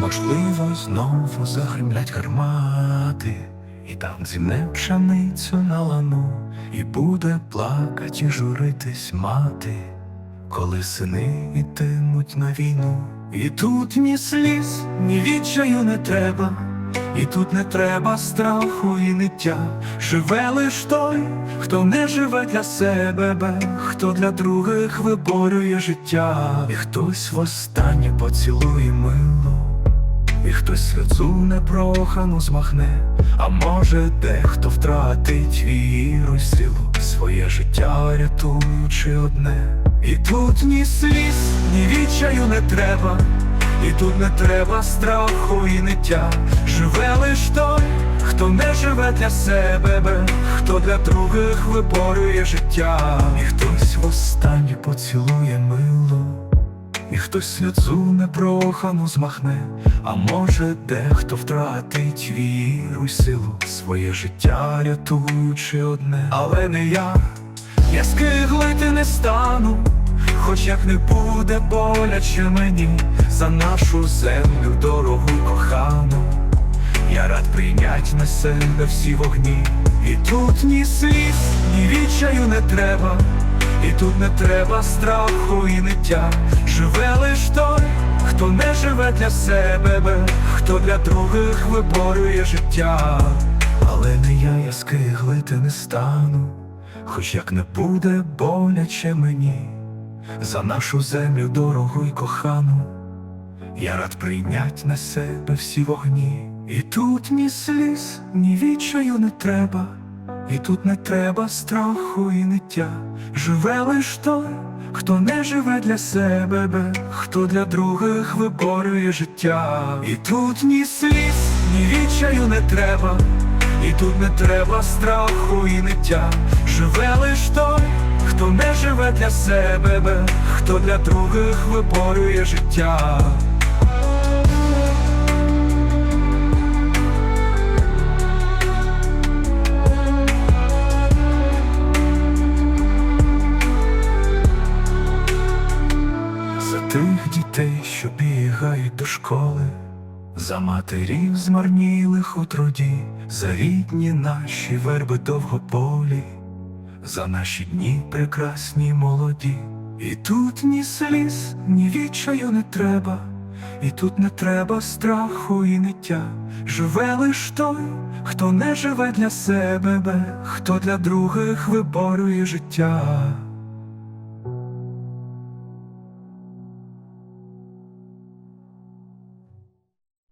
можливо, знову загримлять гармати, і там зімне пшеницю на лану, і буде плакать і журитись мати, коли сини йтимуть на війну. І тут ні сліз, ні відчаю не треба, і тут не треба страху і ниття. Живе лиш той, хто не живе для себе, бе, хто для других виборює життя, і хтось востаннє поцілує мило, і хтось сльозу непрохану змахне, а може, дехто втратить віру силу, своє життя рятуючи одне. І тут ні сліз, ні відчаю не треба. І тут не треба страху і ниття. Живе лиш той, хто не живе для себе, бе, хто для других виборює життя. І хтось востаннє поцілує мило, і хтось сльозу непрохану змахне, а може, дехто втратить віру й силу, своє життя рятуючи одне. Але не я, я скиглити не стану. Хоч як не буде боляче мені. За нашу землю дорогу кохану, я рад прийнять на себе всі вогні, і тут ні сліз, ні відчаю не треба, тут не треба страху і ниття. Живе лиш той, хто не живе для себе, хто для других виборює життя. Але не я, я скиглити не стану, хоч як не буде боляче мені за нашу землю дорогу й кохану, я рад прийнять на себе всі вогні, і тут ні сліз, ні відчаю не треба, і тут не треба страху і ниття. Живе лиш той, хто не живе для себе, бе, хто для других виборює життя. І тут ні сліз, ні відчаю не треба. І тут не треба страху і ниття. Живе лиш той, хто не живе для себе, бе, хто для других виборює життя. Тих дітей, що бігають до школи, за матерів змарнілих у труді, за рідні наші верби довгополі, за наші дні прекрасні молоді. І тут ні сліз, ні відчаю не треба, і тут не треба страху і ниття. Живе лиш той, хто не живе для себе, бе, хто для других виборює життя.